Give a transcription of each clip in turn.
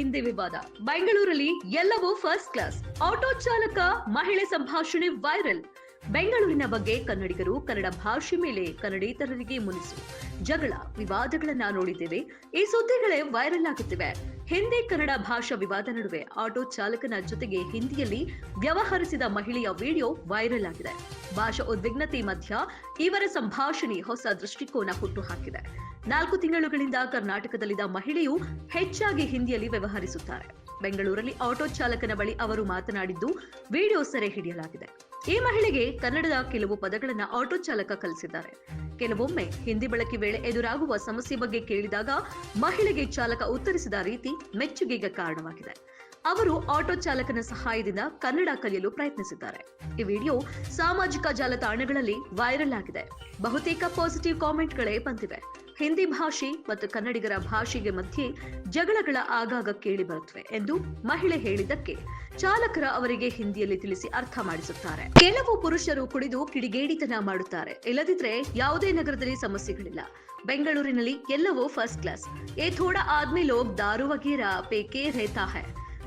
ಹಿಂದಿ ವಿವಾದ. ಬೆಂಗಳೂರಲ್ಲಿ ಎಲ್ಲವೂ ಫಸ್ಟ್ ಕ್ಲಾಸ್ ಆಟೋ ಚಾಲಕ ಮಹಿಳೆ ಸಂಭಾಷಣೆ ವೈರಲ್ ಬೆಂಗಳೂರಿನ ಬಗ್ಗೆ ಕನ್ನಡಿಗರು ಕನ್ನಡ ಭಾಷೆ ಮೇಲೆ ಕನ್ನಡೇತರರಿಗೆ ಮುನಿಸು. ಜಗಳ, ವಿವಾದಗಳನ್ನ ನೋಡಿದ್ದೇವೆ. ಈ ಸುದ್ದಿಗಳೇ ವೈರಲ್ ಆಗುತ್ತಿವೆ. ಹಿಂದಿ, ಕನ್ನಡ ಭಾಷಾ ವಿವಾದ ನಡುವೆ ಆಟೋ ಚಾಲಕನ ಜೊತೆಗೆ ಹಿಂದಿಯಲ್ಲಿ ವ್ಯವಹರಿಸಿದ ಮಹಿಳೆಯ ವಿಡಿಯೋ ವೈರಲ್ ಆಗಿದೆ. ಭಾಷಾ ಉದ್ವಿಗ್ನತೆ ಮಧ್ಯ ಇವರ ಸಂಭಾಷಣೆ ಹೊಸ ದೃಷ್ಟಿಕೋನ ಹುಟ್ಟು ಹಾಕಿದೆ ನಾಲ್ಕು ತಿಂಗಳುಗಳಿಂದ ಕರ್ನಾಟಕದಲ್ಲಿದ್ದ ಮಹಿಳೆಯು ಹೆಚ್ಚಾಗಿ ಹಿಂದಿಯಲ್ಲಿ ವ್ಯವಹರಿಸುತ್ತಾರೆ. ಬೆಂಗಳೂರಲ್ಲಿ ಆಟೋ ಚಾಲಕನ ಬಳಿ ಅವರು ಮಾತನಾಡಿದ್ದು, ವಿಡಿಯೋ ಸೆರೆ ಹಿಡಿಯಲಾಗಿದೆ. ಈ ಮಹಿಳೆಗೆ ಕನ್ನಡದ ಕೆಲವು ಪದಗಳನ್ನ ಆಟೋ ಚಾಲಕ ಕಲಿಸಿದ್ದಾರೆ. ಕೆಲವೊಮ್ಮೆ ಹಿಂದಿ ಬಳಕೆ ವೇಳೆ ಎದುರಾಗುವ ಸಮಸ್ಯೆ ಬಗ್ಗೆ ಕೇಳಿದಾಗ ಮಹಿಳೆಗೆ ಚಾಲಕ ಉತ್ತರಿಸಿದ ರೀತಿ ಮೆಚ್ಚುಗೆಗೆ ಕಾರಣವಾಗಿದೆ. ಅವರು ಆಟೋ ಚಾಲಕನ ಸಹಾಯದಿಂದ ಕನ್ನಡ ಕಲಿಯಲು ಪ್ರಯತ್ನಿಸಿದ್ದಾರೆ. ಈ ವಿಡಿಯೋ ಸಾಮಾಜಿಕ ಜಾಲತಾಣಗಳಲ್ಲಿ ವೈರಲ್ ಆಗಿದೆ. ಬಹುತೇಕ ಪಾಸಿಟಿವ್ ಕಾಮೆಂಟ್ಗಳೇ ಬಂದಿವೆ. ಹಿಂದಿ ಭಾಷೆ ಮತ್ತು ಕನ್ನಡಿಗರ ಭಾಷೆಗೆ ಮಧ್ಯೆ ಜಗಳಗಳ ಆಗಾಗ ಕೇಳಿ ಬರುತ್ತವೆ ಎಂದು ಮಹಿಳೆ ಹೇಳಿದ್ದಕ್ಕೆ ಚಾಲಕರ ಅವರಿಗೆ ಹಿಂದಿಯಲ್ಲಿ ತಿಳಿಸಿ ಅರ್ಥ ಮಾಡಿಸುತ್ತಾರೆ. ಕೆಲವು ಪುರುಷರು ಕುಡಿದು ಕಿಡಿಗೇಡಿತನ ಮಾಡುತ್ತಾರೆ. ಇಲ್ಲದಿದ್ರೆ ಯಾವುದೇ ನಗರದಲ್ಲಿ ಸಮಸ್ಯೆಗಳಿಲ್ಲ. ಬೆಂಗಳೂರಿನಲ್ಲಿ ಎಲ್ಲವೂ ಫಸ್ಟ್ ಕ್ಲಾಸ್ ಏ ಥೋಡಾ ಆದ್ಮಿ ಲೋಕ್ ದಾರು ವಗೇರಾ ಪೇಕೆ ರೇತಾ ಹೈ.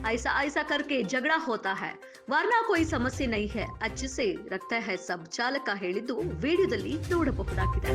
ಐಸಾ ಐಸಾ ಕರ್ಕೆ ಜಗಳ ಹೋತಾ ಹೈ. ವರ್ಣ ಕೋಯಿ ಸಮಸ್ಯೆ ನೈ ಹೈ. ಅಚ್ಚಿಸೆ ರಕ್ತ ಹೈ ಸಬ್ ಚಾಲಕ ಹೇಳಿದ್ದು ವಿಡಿಯೋದಲ್ಲಿ ನೋಡಬಹುದಾಗಿದೆ.